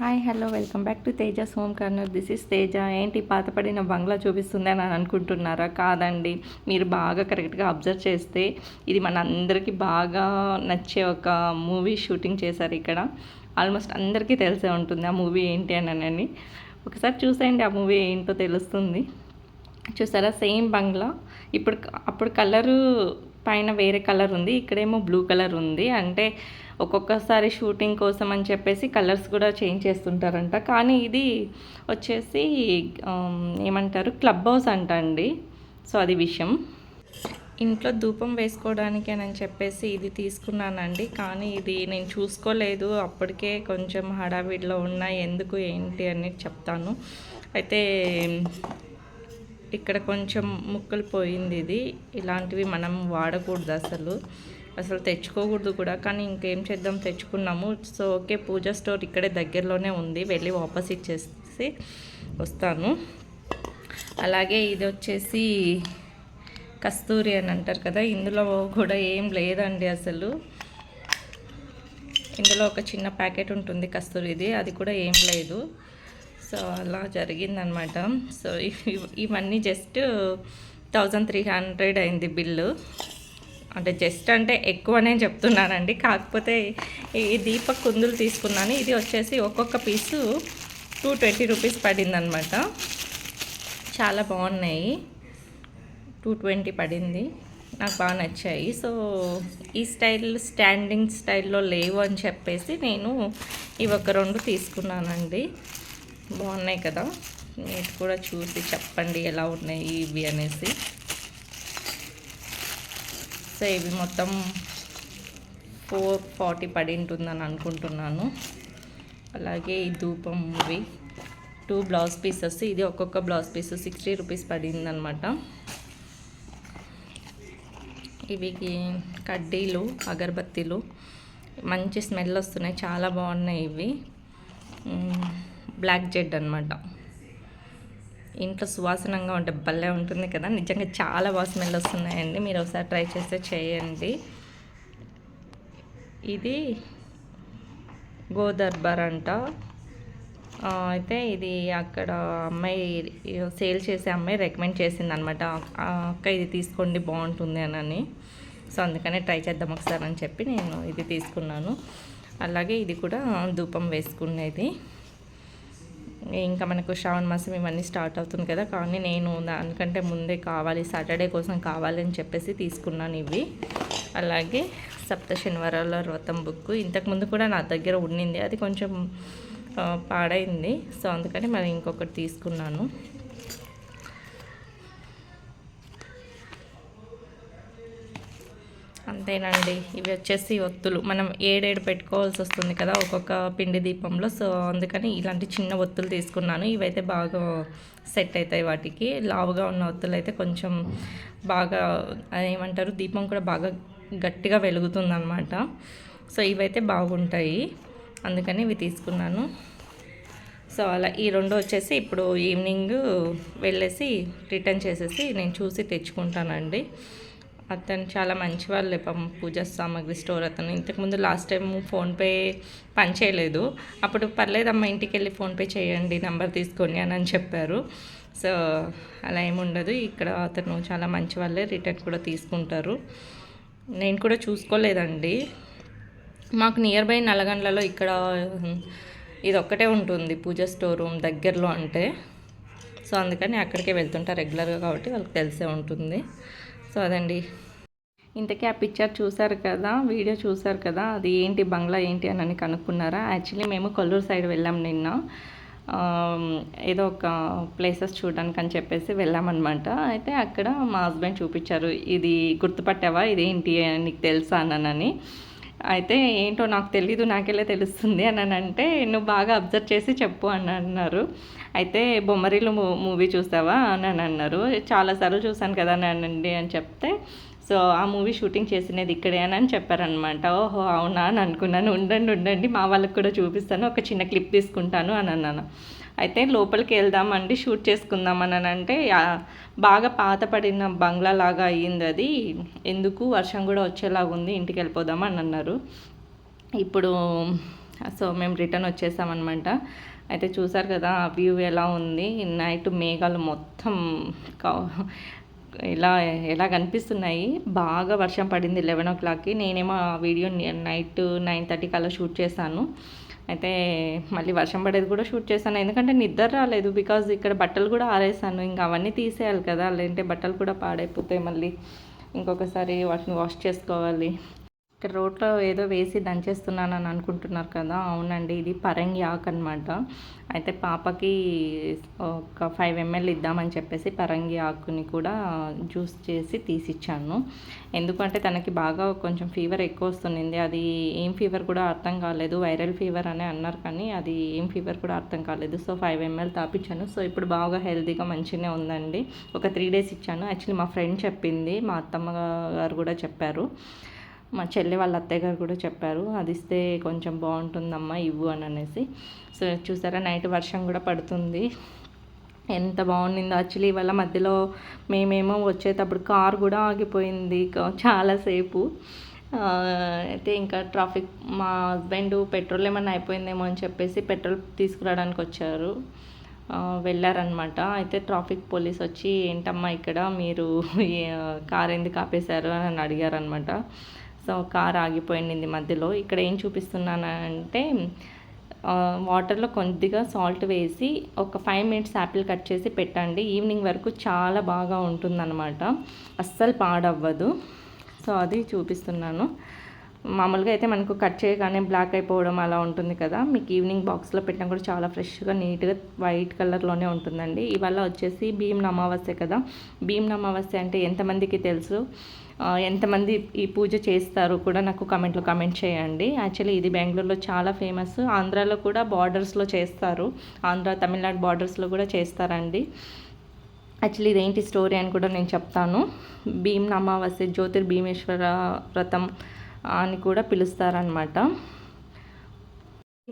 Hi hello welcome back to Tejas home corner. This is Teja. ఏంటి పాతపడిన బంగ్లా చూపిస్తుంది అని అనుకుంటున్నారా? కాదండి. మీరు బాగా కరెక్ట్గా అబ్జర్వ్ చేస్తే ఇది మన అందరికీ బాగా నచ్చే ఒక మూవీ షూటింగ్ చేశారు ఇక్కడ. ఆల్మోస్ట్ అందరికీ తెలిసే ఉంటుంది ఆ మూవీ ఏంటి అని అని ఒకసారి చూసేయండి ఆ మూవీ ఏంటో తెలుస్తుంది. చూసారా? సేమ్ బంగ్లా. ఇప్పుడు అప్పుడు కలరు పైన వేరే కలర్ ఉంది ఇక్కడేమో బ్లూ కలర్ ఉంది. అంటే ఒక్కొక్కసారి షూటింగ్ కోసం అని చెప్పేసి కలర్స్ కూడా చేంజ్ చేస్తుంటారంట. కానీ ఇది వచ్చేసి ఏమంటారు క్లబ్ హౌస్ అంట అండి. సో అది విషయం. ఇంట్లో ధూపం వేసుకోవడానికి అని చెప్పేసి ఇది తీసుకున్నానండి. కానీ ఇది నేను చూసుకోలేదు. అప్పటికే కొంచెం హడావిడిలో ఉన్న ఎందుకు ఏంటి అని చెప్తాను. అయితే ఇక్కడ కొంచెం ముక్కలు పోయింది ఇది. ఇలాంటివి మనం వాడకూడదు అసలు. అసలు తెచ్చుకోకూడదు కూడా. కానీ ఇంకేం చేద్దాం? తెచ్చుకున్నాము. సో ఓకే పూజ స్టోర్ ఇక్కడే దగ్గరలోనే ఉంది. వెళ్ళి వాపస్ ఇచ్చేసి వస్తాను. అలాగే ఇది వచ్చేసి కస్తూరి అని అంటారు కదా. ఇందులో కూడా ఏం లేదండి అసలు. ఇందులో ఒక చిన్న ప్యాకెట్ ఉంటుంది కస్తూరిది. అది కూడా ఏం లేదు. సో అలా జరిగిందనమాట. సో ఇవన్నీ జస్ట్ థౌజండ్ త్రీ హండ్రెడ్ అయింది బిల్లు. అంటే జస్ట్ అంటే ఎక్కువనే చెప్తున్నానండి. కాకపోతే ఈ దీప కుందులు తీసుకున్నాను. ఇది వచ్చేసి ఒక్కొక్క పీసు టూ ట్వంటీ రూపీస్ పడిందనమాట. చాలా బాగున్నాయి. టూ ట్వంటీ పడింది. నాకు బాగా నచ్చాయి. సో ఈ స్టైల్ స్టాండింగ్ స్టైల్లో లేవు అని చెప్పేసి నేను ఇవి ఒక రెండు తీసుకున్నానండి. బాగున్నాయి కదా. మీరు కూడా చూసి చెప్పండి ఎలా ఉన్నాయి ఇవి అనేసి. సో ఇవి మొత్తం ఫోర్ ఫార్టీ పడి ఉంటుందని అనుకుంటున్నాను. అలాగే ఈ ధూపం ఇవి టూ బ్లౌజ్ పీసెస్ ఇది ఒక్కొక్క బ్లౌజ్ పీస్ సిక్స్టీ రూపీస్ పడిందనమాట ఇవి కడ్డీలు అగరబత్తీలు మంచి స్మెల్ వస్తున్నాయి చాలా బాగున్నాయి ఇవి. బ్లాక్ జెడ్ అనమాట ఇంట్లో సువాసనంగా ఉంటే భలే ఉంటుంది కదా. నిజంగా చాలా వాసనలు వస్తున్నాయండి. మీరు ఒకసారి ట్రై చేస్తే చేయండి. ఇది గోదర్బార్ అంట. అయితే ఇది అక్కడ అమ్మాయి సేల్ చేసే అమ్మాయి రికమెండ్ చేసింది అనమాట అక్క ఇది తీసుకోండి బాగుంటుంది అని. సో అందుకనే ట్రై చేద్దాం ఒకసారి అని చెప్పి నేను ఇది తీసుకున్నాను. అలాగే ఇది కూడా ధూపం వేసుకునేది. ఇంకా మనకు శ్రావణ మాసం ఇవన్నీ స్టార్ట్ అవుతుంది కదా కానీ నేను దానికంటే ముందే కావాలి సాటర్డే కోసం కావాలి అని చెప్పేసి తీసుకున్నాను ఇవి. అలాగే సప్త శనివారాల వ్రతం బుక్. ఇంతకుముందు కూడా నా దగ్గర ఉండింది అది కొంచెం పాడైంది. సో అందుకని మరి ఇంకొకటి తీసుకున్నాను. అంతేనండి. ఇవి వచ్చేసి ఒత్తులు. మనం ఏడేడు పెట్టుకోవాల్సి వస్తుంది కదా ఒక్కొక్క పిండి దీపంలో. సో అందుకని ఇలాంటి చిన్న ఒత్తులు తీసుకున్నాను. ఇవైతే బాగా సెట్ అవుతాయి వాటికి. లావుగా ఉన్న ఒత్తులు అయితే కొంచెం బాగా ఏమంటారు దీపం కూడా బాగా గట్టిగా వెలుగుతుంది అనమాట సో ఇవైతే బాగుంటాయి. అందుకని ఇవి తీసుకున్నాను. సో అలా ఈ రెండు వచ్చేసి ఇప్పుడు ఈవినింగ్ వెళ్ళేసి రిటర్న్ చేసేసి నేను చూసి తెచ్చుకుంటానండి. అతను చాలా మంచి వాళ్ళే పాపం పూజ సామాగ్రి స్టోర్ అతను. ఇంతకుముందు లాస్ట్ టైం ఫోన్పే పని చేయలేదు. అప్పుడు పర్లేదమ్మా ఇంటికి వెళ్ళి ఫోన్పే చేయండి నెంబర్ తీసుకోండి అని అని చెప్పారు. సో అలా ఏముండదు ఇక్కడ అతను చాలా మంచి వాళ్ళే రిటర్న్ కూడా తీసుకుంటారు. నేను కూడా చూసుకోలేదండి. మాకు నియర్ బై నల్లగండ్లలో ఇక్కడ ఇది ఒక్కటే ఉంటుంది పూజ స్టోర్ రూమ్ దగ్గరలో అంటే. సో అందుకని అక్కడికే వెళ్తుంటా రెగ్యులర్గా కాబట్టి వాళ్ళకి తెలిసే ఉంటుంది. సో అదండి. ఇంతకీ ఆ పిక్చర్ చూసారు కదా వీడియో చూసారు కదా అది ఏంటి బంగ్లా ఏంటి అని అని కనుక్కున్నారా? యాక్చువల్లీ మేము కొల్లూరు సైడ్ వెళ్ళాం నిన్న. ఏదో ఒక ప్లేసెస్ చూడడానికి అని చెప్పేసి వెళ్ళామన్నమాట. అయితే అక్కడ మా హస్బెండ్ చూపించారు ఇది గుర్తుపట్టావా ఇదేంటి అని నీకు తెలుసా అన్నానని అయితే ఏంటో నాకు తెలీదు నాకెలా తెలుస్తుంది అని అంటే నువ్వు బాగా అబ్జర్వ్ చేసి చెప్పు అని అన్నారు అయితే బొమ్మరిలు మూవీ చూసావా అని అని అన్నారు చాలాసార్లు చూసాను కదా అనండి అని చెప్తే సో ఆ మూవీ షూటింగ్ చేసినది ఇక్కడే అని అని చెప్పారనమాట ఓహో అవునా అని అనుకున్నాను. ఉండండి ఉండండి మా వాళ్ళకి కూడా చూపిస్తాను. ఒక చిన్న క్లిప్ తీసుకుంటాను అని అన్నాను. అయితే లోపలికి వెళ్దామండి షూట్ చేసుకుందాం అని అంటే బాగా బాగా పాతపడిన బంగ్లా లాగా అయ్యింది అది. ఎందుకు? వర్షం కూడా వచ్చేలాగా ఉంది ఇంటికి వెళ్ళిపోదాం అని అన్నారు ఇప్పుడు సో మేము రిటర్న్ వచ్చేసామన్నమాట. అయితే చూసారు కదా ఆ వ్యూ ఎలా ఉంది? నైట్ మేఘాలు మొత్తం ఎలా ఇలా ఎలా కనిపిస్తున్నాయి? బాగా వర్షం పడింది లెవెన్ ఓ క్లాక్కి. నేనేమో ఆ వీడియో నైట్ నైన్ థర్టీకి అలా షూట్ చేశాను. అయితే మళ్ళీ వర్షం పడేది కూడా షూట్ చేశాను. ఎందుకంటే నిద్ర రాలేదు. బికాజ్ ఇక్కడ బట్టలు కూడా ఆరేసాను. ఇంకా అవన్నీ తీసేయాలి కదా. లేదంటే బట్టలు కూడా పాడైపోతాయి మళ్ళీ. ఇంకొకసారి వాటిని వాష్ చేసుకోవాలి. ఇక్కడ రోట్లో ఏదో వేసి దంచేస్తున్నాను అని అనుకుంటున్నారు కదా అవునండి ఇది పరంగి ఆకు అనమాట అయితే పాపకి ఒక ఫైవ్ ఎంఎల్ ఇద్దామని చెప్పేసి పరంగి ఆకుని కూడా జ్యూస్ చేసి తీసిచ్చాను. ఎందుకంటే తనకి బాగా కొంచెం ఫీవర్ ఎక్కువ వస్తుంది అది ఏం ఫీవర్ కూడా అర్థం కాలేదు. వైరల్ ఫీవర్ అని అన్నారు కానీ అది ఏం ఫీవర్ కూడా అర్థం కాలేదు. సో ఫైవ్ ఎంఎల్ తాపించాను సో ఇప్పుడు బాగా హెల్తీగా మంచిగానే ఉందండి. ఒక త్రీ డేస్ ఇచ్చాను. యాక్చువల్లీ మా ఫ్రెండ్ చెప్పింది మా అత్తమ్మ గారు కూడా చెప్పారు. మా చెల్లి వాళ్ళ అత్తయ్య గారు కూడా చెప్పారు అది ఇస్తే కొంచెం బాగుంటుందమ్మా ఇవ్వు అని అనేసి. సో చూసారా నైట్ వర్షం కూడా పడుతుంది. ఎంత బాగుండిందో. యాక్చువల్లీ ఇవాళ మధ్యలో మేమేమో వచ్చేటప్పుడు కార్ కూడా ఆగిపోయింది చాలాసేపు అయితే ఇంకా ట్రాఫిక్ మా హస్బెండ్ పెట్రోల్ ఏమైనా అయిపోయిందేమో అని చెప్పేసి పెట్రోల్ తీసుకురావడానికి వచ్చారు. వెళ్ళారనమాట అయితే ట్రాఫిక్ పోలీస్ వచ్చి ఏంటమ్మా ఇక్కడ మీరు కారు కార్ ఎందుకు ఆపేశారు? అని అడిగారనమాట సో కార్ ఆగిపోయింది మధ్యలో. ఇక్కడ ఏం చూపిస్తున్నానంటే వాటర్లో కొద్దిగా సాల్ట్ వేసి ఒక ఫైవ్ మినిట్స్ యాపిల్ కట్ చేసి పెట్టండి. ఈవినింగ్ వరకు చాలా బాగా ఉంటుందన్నమాట. అస్సలు పాడవ్వదు. సో అది చూపిస్తున్నాను. మామూలుగా అయితే మనకు కట్ చేయగానే బ్లాక్ అయిపోవడం అలా ఉంటుంది కదా. మీకు ఈవినింగ్ బాక్స్లో పెట్టినా కూడా చాలా ఫ్రెష్గా నీట్గా వైట్ కలర్లోనే ఉంటుందండి. ఇవాళ వచ్చేసి భీమ్ అమావాస్య కదా. భీమ్ అమావాస్య అంటే ఎంతమందికి తెలుసు? ఎంతమంది ఈ పూజ చేస్తారు కూడా నాకు కమెంట్లో కమెంట్ చేయండి. యాక్చువల్లీ ఇది బెంగళూరులో చాలా ఫేమస్. ఆంధ్రాలో కూడా బార్డర్స్లో చేస్తారు. ఆంధ్ర తమిళనాడు బార్డర్స్లో కూడా చేస్తారండి. యాక్చువల్లీ ఇదేంటి స్టోరీ అని కూడా నేను చెప్తాను. భీమ్ అమావాస్య జ్యోతిర్ భీమేశ్వర వ్రతం అని కూడా పిలుస్తారనమాట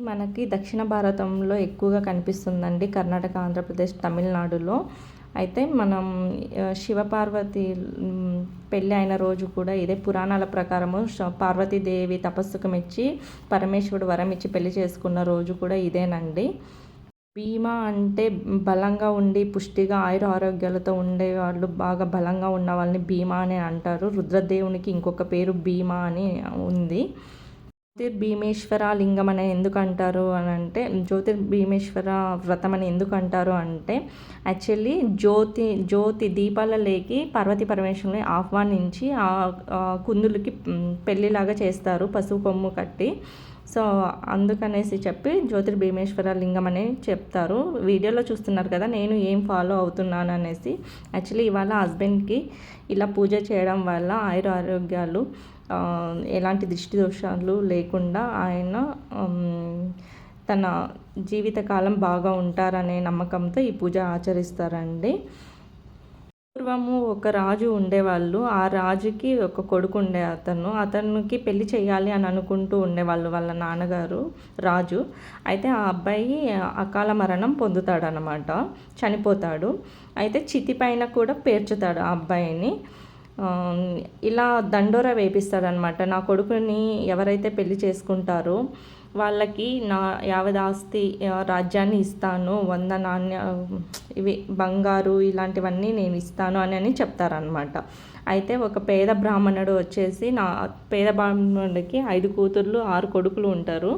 మనకి దక్షిణ భారతంలో ఎక్కువగా కనిపిస్తుందండి కర్ణాటక ఆంధ్రప్రదేశ్ తమిళనాడులో. అయితే మనం శివపార్వతి పెళ్ళి అయిన రోజు కూడా ఇదే పురాణాల ప్రకారము పార్వతీదేవి తపస్సుకు మెచ్చి పరమేశ్వరుడు వరం ఇచ్చి పెళ్ళి చేసుకున్న రోజు కూడా ఇదేనండి. భీమా అంటే బలంగా ఉండి పుష్టిగా ఆయుర ఆరోగ్యాలతో ఉండే వాళ్ళు బాగా బలంగా ఉన్న వాళ్ళని భీమా అని అంటారు. రుద్రదేవునికి ఇంకొక పేరు భీమా అని ఉంది. జ్యోతిర్భీమేశ్వర లింగం అని ఎందుకు అంటారు అని అంటే జ్యోతిర్భీమేశ్వర వ్రతం అని ఎందుకు అంటారు అంటే యాక్చువల్లీ జ్యోతి జ్యోతి దీపాల లేకి పార్వతి పరమేశ్వరుని ఆహ్వానించి ఆ కుందులకి పెళ్ళిలాగా చేస్తారు పసుపు కొమ్ము కట్టి. సో అందుకనేసి చెప్పి జ్యోతిర్భీమేశ్వర లింగం అని చెప్తారు. వీడియోలో చూస్తున్నారు కదా నేను ఏం ఫాలో అవుతున్నాను అనేసి యాక్చువల్లీ ఇవాళ హస్బెండ్కి ఇలా పూజ చేయడం వల్ల ఆయుర ఆరోగ్యాలు ఎలాంటి దృష్టి దోషాలు లేకుండా ఆయన తన జీవితకాలం బాగా ఉంటారనే నమ్మకంతో ఈ పూజ ఆచరిస్తారండి. పూర్వము ఒక రాజు ఉండేవాళ్ళు. ఆ రాజుకి ఒక కొడుకు ఉండే అతను. అతనికి పెళ్ళి చేయాలి అని అనుకుంటూ ఉండేవాళ్ళు వాళ్ళ నాన్నగారు రాజు. అయితే ఆ అబ్బాయి అకాల మరణం పొందుతాడనమాట చనిపోతాడు. అయితే చితి పైన కూడా పేర్చుతాడు ఆ అబ్బాయిని. ఇలా దండోరా వేపిస్తాడనమాట నా కొడుకుని ఎవరైతే పెళ్ళి చేసుకుంటారో వాళ్ళకి నా యావదాస్తి రాజ్యాన్ని ఇస్తాను. వంద నాణ్య ఇవి బంగారు ఇలాంటివన్నీ నేను ఇస్తాను అని అని చెప్తారనమాట అయితే ఒక పేద బ్రాహ్మణుడు వచ్చేసి నా పేద బ్రాహ్మణుడికి ఐదు కూతుర్లు ఆరు కొడుకులు ఉంటారు.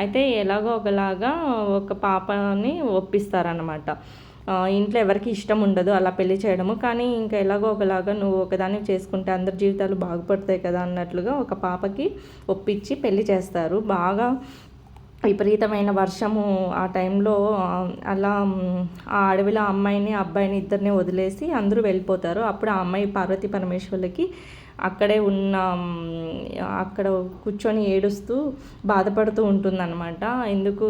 అయితే ఎలాగో ఒకలాగా ఒక పాపని ఒప్పిస్తారనమాట ఇంట్లో ఎవరికి ఇష్టం ఉండదు అలా పెళ్ళి చేయడము. కానీ ఇంకా ఎలాగో ఒకలాగా నువ్వు ఒకదాన్ని చేసుకుంటే అందరి జీవితాలు బాగుపడతాయి కదా అన్నట్లుగా ఒక పాపకి ఒప్పించి పెళ్ళి చేస్తారు. బాగా విపరీతమైన వర్షము ఆ టైంలో అలా ఆ అడవిలో అమ్మాయిని అబ్బాయిని ఇద్దరిని వదిలేసి అందరూ వెళ్ళిపోతారు. అప్పుడు ఆ అమ్మాయి పార్వతీ పరమేశ్వర్లకి అక్కడే ఉన్న అక్కడ కూర్చొని ఏడుస్తూ బాధపడుతూ ఉంటుందన్నమాట. ఎందుకు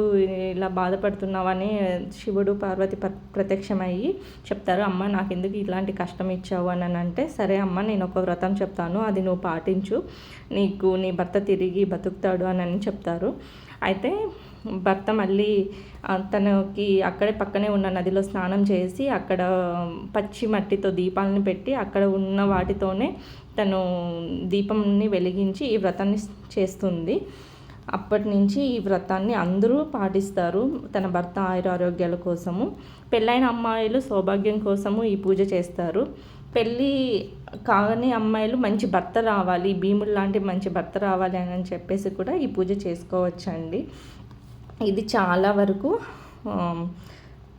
ఇలా బాధపడుతున్నావని శివుడు పార్వతి ప్ర ప్రత్యక్షమయ్యి చెప్తారు. అమ్మ నాకు ఎందుకు ఇలాంటి కష్టం ఇచ్చావు? అని అంటే సరే అమ్మ నేను ఒక వ్రతం చెప్తాను. అది నువ్వు పాటించు. నీకు నీ భర్త తిరిగి బతుకుతాడు అని అని చెప్తారు. అయితే భర్త మళ్ళీ తనకి అక్కడే పక్కనే ఉన్న నదిలో స్నానం చేసి అక్కడ పచ్చి మట్టితో దీపాలను పెట్టి అక్కడ ఉన్న వాటితోనే తను దీపంని వెలిగించి ఈ వ్రతాన్ని చేస్తుంది. అప్పటి నుంచి ఈ వ్రతాన్ని అందరూ పాటిస్తారు తన భర్త ఆయురారోగ్యాల కోసము. పెళ్ళైన అమ్మాయిలు సౌభాగ్యం కోసము ఈ పూజ చేస్తారు. పెళ్ళి కాని అమ్మాయిలు మంచి భర్త రావాలి భీముడు లాంటి మంచి భర్త రావాలి అని చెప్పేసి కూడా ఈ పూజ చేసుకోవచ్చండి. ఇది చాలా వరకు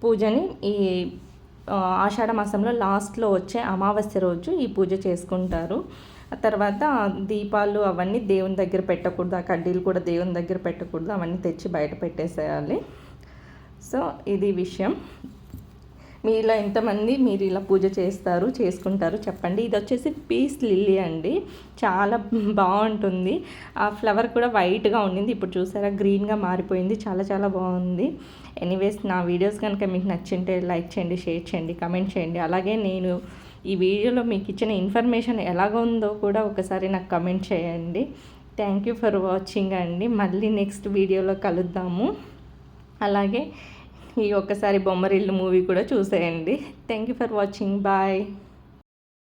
పూజని ఈ ఆషాఢ మాసంలో లాస్ట్లో వచ్చే అమావాస్య రోజు ఈ పూజ చేసుకుంటారు. తర్వాత దీపాలు అవన్నీ దేవుని దగ్గర పెట్టకూడదు ఆ కడ్డీలు కూడా దేవుని దగ్గర పెట్టకూడదు అవన్నీ తెచ్చి బయట పెట్టేసేయాలి. సో ఇది విషయం. మీలో ఎంతమంది మీరు ఇలా పూజ చేస్తారు చేసుకుంటారు చెప్పండి. ఇది వచ్చేసి పీస్ లిల్లీ అండి. చాలా బాగుంటుంది. ఆ ఫ్లవర్ కూడా వైట్గా ఉండింది. ఇప్పుడు చూసారా గ్రీన్గా మారిపోయింది. చాలా చాలా బాగుంది. ఎనీవేస్ నా వీడియోస్ కనుక మీకు నచ్చింటే లైక్ చేయండి షేర్ చేయండి కమెంట్ చేయండి. అలాగే నేను ఈ వీడియోలో మీకు ఇచ్చిన ఇన్ఫర్మేషన్ ఎలాగ ఉందో కూడా ఒకసారి నాకు కమెంట్ చేయండి. థ్యాంక్ యూ ఫర్ వాచింగ్ అండి. మళ్ళీ నెక్స్ట్ వీడియోలో కలుద్దాము. అలాగే ఈ ఒక్కసారి బొమ్మరిల్లు మూవీ కూడా చూసేయండి. Thank you for watching bye